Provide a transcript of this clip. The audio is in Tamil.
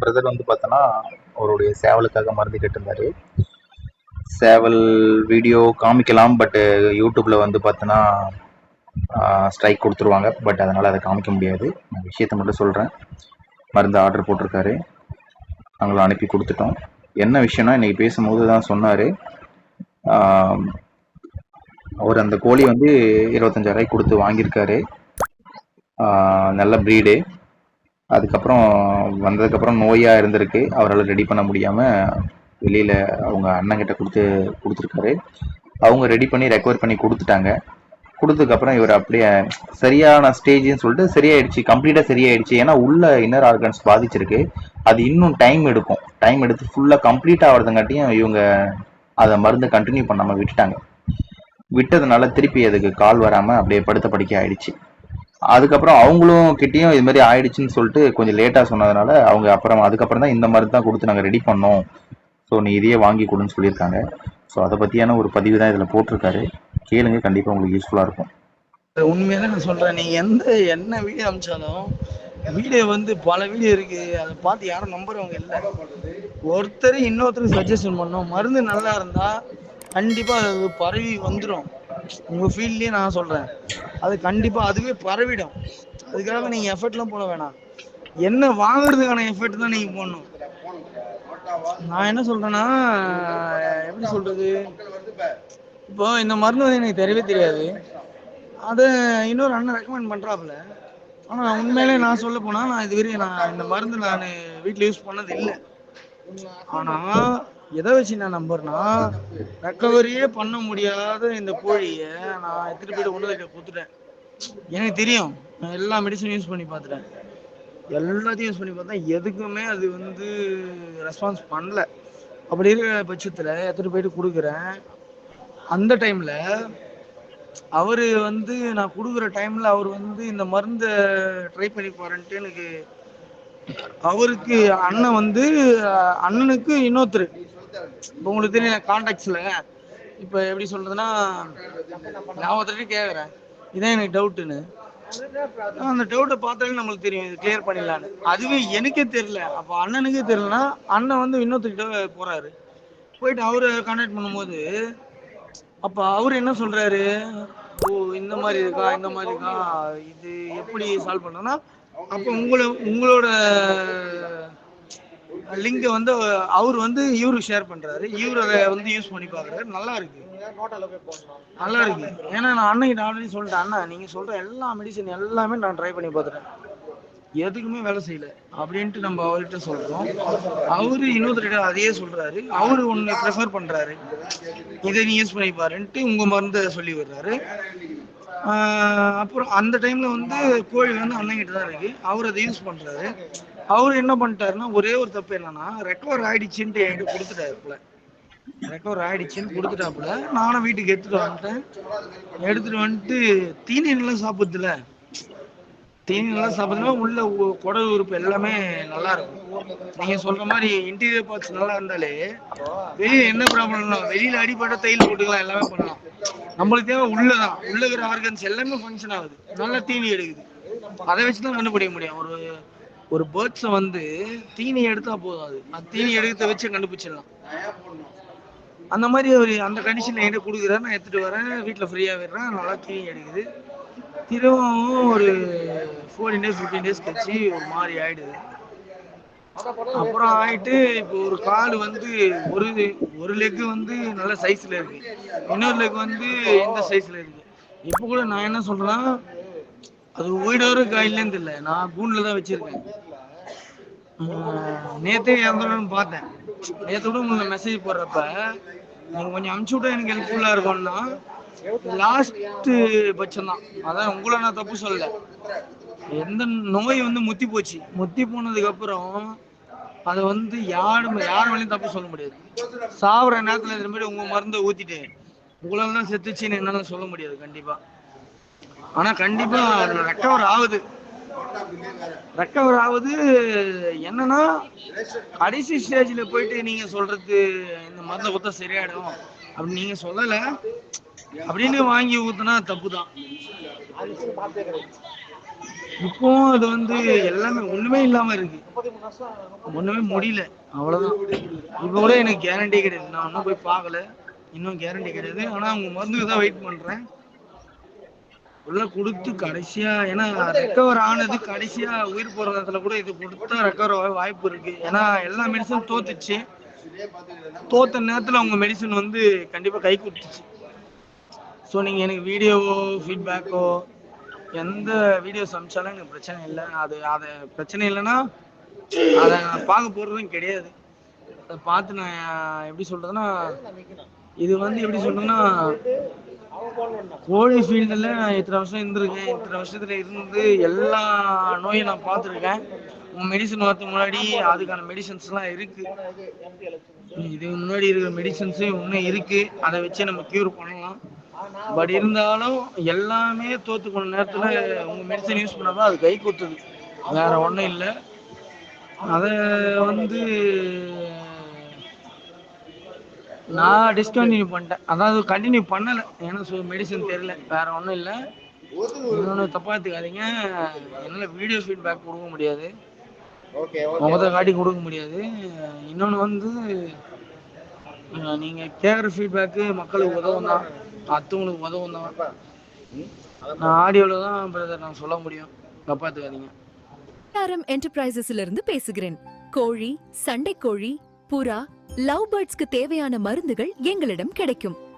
பிரதர் வந்து பார்த்தோன்னா அவருடைய சேவலுக்காக மருந்து கேட்டிருந்தாரு. சேவல் வீடியோ காமிக்கலாம் பட்டு யூடியூப்பில் வந்து பார்த்தோன்னா ஸ்ட்ரைக் கொடுத்துருவாங்க. பட் அதனால் அதை காமிக்க முடியாது. நான் விஷயத்தை மட்டும் சொல்கிறேன் மருந்து ஆர்டர் போட்டிருக்காரு. நாங்களும் அனுப்பி கொடுத்துட்டோம். என்ன விஷயம்னா இன்றைக்கி பேசும்போது தான் சொன்னார். அவர் அந்த கோழி வந்து இருபத்தஞ்சாயிரம் கொடுத்து வாங்கியிருக்காரு. நல்ல ப்ரீடு அதுக்கப்புறம் வந்ததுக்கப்புறம் நோயாக இருந்திருக்கு. அவரால் ரெடி பண்ண முடியாமல் வெளியில் அவங்க அண்ணங்கிட்ட கொடுத்து கொடுத்துருக்காரு. அவங்க ரெடி பண்ணி ரெக்கவர் பண்ணி கொடுத்துட்டாங்க. கொடுத்ததுக்கப்புறம் இவர் அப்படியே சரியான ஸ்டேஜ்னு சொல்லிட்டு சரியாயிடுச்சு. கம்ப்ளீட்டாக சரியாயிடுச்சு. ஏன்னா உள்ள இன்னர் ஆர்கன்ஸ் பாதிச்சிருக்கு. அது இன்னும் டைம் எடுக்கும். டைம் எடுத்து ஃபுல்லாக கம்ப்ளீட் ஆகிறதுங்காட்டியும் இவங்க அதை மருந்து கண்டினியூ பண்ணாமல் விட்டுட்டாங்க. விட்டதுனால திருப்பி அதுக்கு கால் வராமல் அப்படியே படுத்த படிக்க ஆயிடுச்சு அதுக்கப்புறம் அவங்களும் கிட்டேயும் இது மாதிரி ஆயிடுச்சுன்னு சொல்லிட்டு கொஞ்சம் லேட்டாக சொன்னதுனால அவங்க அப்புறம் அதுக்கப்புறம் தான் இந்த மருந்து தான் கொடுத்து நாங்கள் ரெடி பண்ணோம். ஸோ நீ இதையே வாங்கி கொடுன்னு சொல்லியிருக்காங்க. ஸோ அதை பற்றியான ஒரு பதிவு தான் இதில் போட்டிருக்காரு. கேளுங்க கண்டிப்பாக உங்களுக்கு யூஸ்ஃபுல்லாக இருக்கும். உண்மையில நான் சொல்கிறேன் நீ எந்த என்ன வீடியோ அமிச்சாலும் வீடியோ வந்து பல வீடியோ இருக்கு. அதை பார்த்து யாரும் நம்புறவங்க இல்லை. ஒருத்தர் இன்னொருத்தருக்கு சஜஷன் பண்ணோம் மருந்து நல்லா இருந்தா கண்டிப்பா அது பரவி வந்துடும் உங்க ஃபீல்ட்லயே நான் சொல்றேன். அது கண்டிப்பா அதுவே பரவிடும். அதுக்காக நீங்க எஃபர்ட்லாம் போட வேணாம். என்ன வாங்குறதுக்கான எஃபர்ட் தான் நீங்க போடணும். நான் என்ன சொல்றேன்னா எப்படி சொல்றது? இப்போ இந்த மருந்து வந்து எனக்கு தெரியவே தெரியாது. அதை இன்னொரு அண்ணன் ரெக்கமெண்ட் பண்றாப்புல. ஆனா உண்மையிலே நான் சொல்ல போனா நான் இதுவரையும் நான் இந்த மருந்து நான் வீட்டில் யூஸ் பண்ணது இல்லை. ஆனா எதை வச்சு நான் நம்புறேன்னா ரெக்கவரியே பண்ண முடியாத இந்த கோழியை நான் எடுத்துட்டு போயிட்டு உணவு கொடுத்துட்டேன் எனக்கு தெரியும். நான் எல்லா மெடிசனும் யூஸ் பண்ணி பார்த்துட்டேன். எல்லாத்தையும் யூஸ் பண்ணி பார்த்தா எதுக்குமே அது வந்து ரெஸ்பான்ஸ் பண்ணல. அப்படி இருக்கிற பட்சத்தில் எடுத்துட்டு போயிட்டு கொடுக்குறேன். அந்த டைம்ல அவரு வந்து நான் கொடுக்குற டைம்ல அவர் வந்து இந்த மருந்தை ட்ரை பண்ணி பாருன்ட்டு எனக்கு அவருக்கு அண்ணன் வந்து அண்ணனுக்கு இன்னொருத்தர். இப்போ உங்களுக்கு தெரியல கான்டாக்ட்ஸில் இப்போ எப்படி சொல்றதுன்னா நான் ஒருத்தர்கிட்ட கேட்குறேன் இதான் எனக்கு டவுட்டுன்னு அந்த டவுட்டை பார்த்தாலே நம்மளுக்கு தெரியும் இது கிளியர் பண்ணிடலான்னு அதுவே எனக்கே தெரியல. அப்போ அண்ணனுக்கே தெரியலனா அண்ணன் வந்து இன்னொருத்தர்கிட்ட போறாரு. போயிட்டு அவரை கான்டாக்ட் பண்ணும்போது அப்ப அவர் என்ன சொல்றாரு? ஓ இந்த மாதிரி இருக்கா இந்த மாதிரி இருக்கா இது எப்படி சால்வ் பண்ணனா அப்போ உங்களை உங்களோட லிங்கை வந்து அவர் வந்து இவரு ஷேர் பண்றாரு. இவர் அதை வந்து யூஸ் பண்ணி பாக்குறாரு நல்லா இருக்கு. நல்லா இருக்கு. ஏன்னா நான் அண்ணன் ஆல்ரெடி சொல்லிட்டேன் அண்ணா நீங்க சொல்ற எல்லா மெடிசன் எல்லாமே நான் ட்ரை பண்ணி பார்த்துட்டேன். எதுக்குமே வேலை செய்யல அப்படின்ட்டு நம்ம அவர்கிட்ட சொல்றோம். அவரு இன்னொருத்தர்கிட்ட அதையே சொல்றாரு. அவரு ஒண்ணு ப்ரிஃபர் பண்றாரு. இதை நீ யூஸ் பண்ணி பாருன்ட்டு உங்க மருந்தை சொல்லி விடுறாரு. அப்புறம் அந்த டைம்ல வந்து கோழி வந்து அண்ணங்கிட்ட தான் இருக்கு. அவர் அதை யூஸ் பண்றாரு. அவர் என்ன பண்ணிட்டாருன்னா ஒரே ஒரு தப்பு என்னன்னா ரெக்கவர் ஆயிடுச்சுன்ட்டு என்கிட்ட கொடுத்துட்டாருல ரெக்கவர் ஆயிடுச்சுன்னு கொடுத்துட்டாப்புல. நானும் வீட்டுக்கு எடுத்துட்டு வந்துட்டேன். எடுத்துட்டு வந்துட்டு தீனியெல்லாம் சாப்பிடுதுல. தீனி நல்லா உள்ள உ- குடல் உறுப்பு எல்லாமே நல்லா இருக்கும். நீங்க சொல்ற மாதிரி இன்டீரியர் பார்ட்ஸ் நல்லா இருந்தாலே வெளியில என்ன ப்ராப்ளம்னா வெளியில அடிப்பட்ட தையல் போட்டுக்கலாம் எல்லாமே பண்ணலாம். நம்மளுக்கு தேவை உள்ளதான். உள்ள இருக்கிற ஆர்கன்ஸ் எல்லாமே ஃபங்க்ஷன் ஆகுது. நல்லா தீனி எடுக்குது. அதை வச்சு தான் கண்டுபிடிக்க முடியும். ஒரு ஒரு பேர்ட்ஸை வந்து தீனி எடுத்தா போதும் அது. அது தீனி எடுக்கிறத வச்சு கண்டுபிடிச்சிடலாம். அந்த மாதிரி ஒரு அந்த கண்டிஷன்ல என்கிட்ட கொடுக்குறாரு நான் எடுத்துட்டு வரேன். வீட்டில் ஃப்ரீயாக விடுறேன். நல்லா தீனி எடுக்குது. திரும்பவும் ஒரு ஃபோர்டீன் டேஸ் ஃபிஃப்டீன் டேஸ் கழிச்சு ஒரு மாதிரி ஆயிடுது. அப்புறம் ஆயிட்டு இப்போ ஒரு கால் வந்து ஒரு ஒரு லெக் வந்து நல்ல சைஸ்ல இருக்கு. இன்னொரு லெக் வந்து இந்த சைஸ்ல இருக்கு. இப்போ கூட நான் என்ன சொல்றேன் அது ஒயிடோரு காயிலேருந்து இல்லை. நான் கூண்டில் தான் வச்சிருக்கேன். நேத்தே இறந்துடணும்னு பார்த்தேன். நேற்று கூட உங்களுக்கு மெசேஜ் போடுறப்ப நீங்க கொஞ்சம் அமுச்சு விட்டா எனக்கு ஹெல்ப்ஃபுல்லா இருக்கும்னா லாஸ்ட் பட்சம் தான் அதான் உங்களை நான் தப்பு சொல்லலை. எந்த நோய் வந்து முத்தி போச்சு. முத்தி போனதுக்கு அப்புறம் அதை வந்து யாரும் யார் வேலையும் தப்பு சொல்ல முடியாது. சாவுற நேரத்துல இது மாதிரி உங்க மருந்தை ஊத்திட்டு உங்களால தான் செத்துச்சுன்னு என்னால சொல்ல முடியாது கண்டிப்பா. ஆனா கண்டிப்பா ரெக்கவர் ஆகுது. ரெக்கவர் ஆகுது என்னன்னா கடைசி ஸ்டேஜ்ல போயிட்டு நீங்க சொல்றது இந்த மருந்தை ஊத்த சரியாயிடும் அப்படின்னு நீங்க சொல்லல. அப்படின்னு வாங்கி ஊத்துனா தப்பு தான் இப்போ அது வந்து எல்லாமே ஒண்ணுமே இல்லாம இருக்கு. ஒண்ணுமே முடியல. அவ்வளவுதான். இப்போ கூட எனக்கு கேரண்டி கிடையாது. நான் இன்னும் போய் பார்க்கல. இன்னும் கேரண்டி கிடையாது. ஆனா அவங்க மருந்துக்கு தான் வெயிட் பண்றேன். உள்ள கொடுத்து கடைசியா ஏன்னா ரெக்கவர் ஆனது கடைசியா உயிர் போறதுல கூட இது கொடுத்தா ரெக்கவர் ஆக வாய்ப்பு இருக்கு. ஏன்னா எல்லா மெடிசன் தோத்துச்சு. தோத்த நேரத்துல அவங்க மெடிசன் வந்து கண்டிப்பா கை கொடுத்துச்சு. ஸோ நீங்க எனக்கு வீடியோவோ ஃபீட்பேக்கோ எந்த வீடியோஸ் அமிச்சாலும் எனக்கு பிரச்சனை இல்லை. அது அது பிரச்சனை இல்லைன்னா அதை நான் பார்க்க போடுறதும் கிடையாது. அதை பார்த்து நான் எப்படி சொல்றதுன்னா இது வந்து எப்படி சொல்றதுன்னா கோழி ஃபீல்டில் நான் இத்தனை வருஷம் இருந்திருக்கேன். இத்தனை வருஷத்துல இருந்து எல்லா நோயும் நான் பார்த்துருக்கேன். உன் மெடிசன் வரதுக்கு முன்னாடி அதுக்கான மெடிசன்ஸ்லாம் இருக்கு. இதுக்கு முன்னாடி இருக்கிற மெடிசன்ஸும் இன்னும் இருக்கு. அதை வச்சு நம்ம க்யூர் பண்ணலாம். பட் இருந்தாலும் எல்லாமே தோத்து போன நேரத்துல உங்க மெடிசன் யூஸ் பண்ணாதான் அது கை கொடுத்தது. வேற ஒன்றும் இல்லை. அதை வந்து நான் டிஸ்கண்டினியூ பண்ணிட்டேன். அதாவது கண்டினியூ பண்ணலை. ஏன்னா மெடிசன் தெரியல. வேற ஒன்றும் இல்லை. இன்னொன்று தப்பா எடுத்துக்காதீங்க. என்னால் வீடியோ ஃபீட்பேக் கொடுக்க முடியாது. முகத்தை காட்டி கொடுக்க முடியாது. இன்னொன்று வந்து அஹ் நீங்க கேட்குற ஃபீட்பேக்கு மக்களுக்கு உதவும் தான் அடுத்தவங்களுக்கு உதவும் தான் நான் ஆடியோவில் தான் பிரதர் நான் சொல்ல முடியும். தப்பா எடுத்துக்காதீங்க ஆர்எம் என்டர்பிரைசஸ்ல இருந்து பேசுகிறேன். கோழி சண்டைக்கோழி புறா லவ் பேர்ட்ஸ்க்கு தேவையான மருந்துகள் எங்களிடம் கிடைக்கும்.